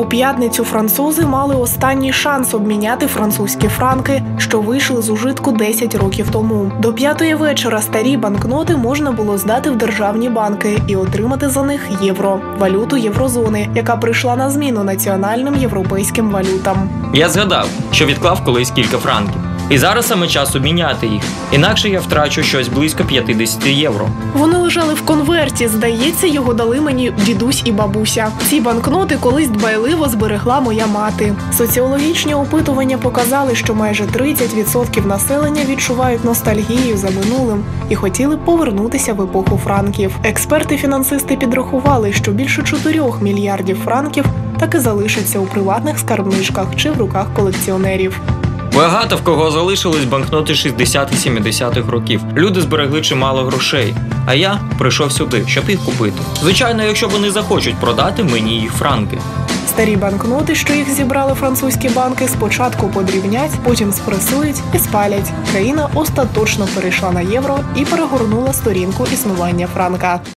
У п'ятницю французи мали останній шанс обміняти французькі франки, що вийшли з ужитку 10 років тому. До п'ятої вечора старі банкноти можна було здати в державні банки і отримати за них євро валюту єврозони, яка прийшла на зміну національним європейським валютам. Я згадав, що відклав колись кілька франків. І зараз саме час обміняти їх. Інакше я втрачу щось близько 50 євро. Вони лежали в конверті. Здається, його дали мені дідусь і бабуся. Ці банкноти колись дбайливо зберегла моя мати. Соціологічні опитування показали, що майже 30% населення відчувають ностальгію за минулим і хотіли повернутися в епоху франків. Експерти-фінансисти підрахували, що більше 4 мільярдів франків так і залишаться у приватних скарбничках чи в руках колекціонерів. Багато в кого залишились банкноти 60 і 70-х років. Люди зберегли чимало грошей. А я прийшов сюди, щоб їх купити. Звичайно, якщо вони захочуть продати мені їх франки. Старі банкноти, що їх зібрали французькі банки, спочатку подрібнять, потім спресують і спалять. Країна остаточно перейшла на євро і перегорнула сторінку існування франка.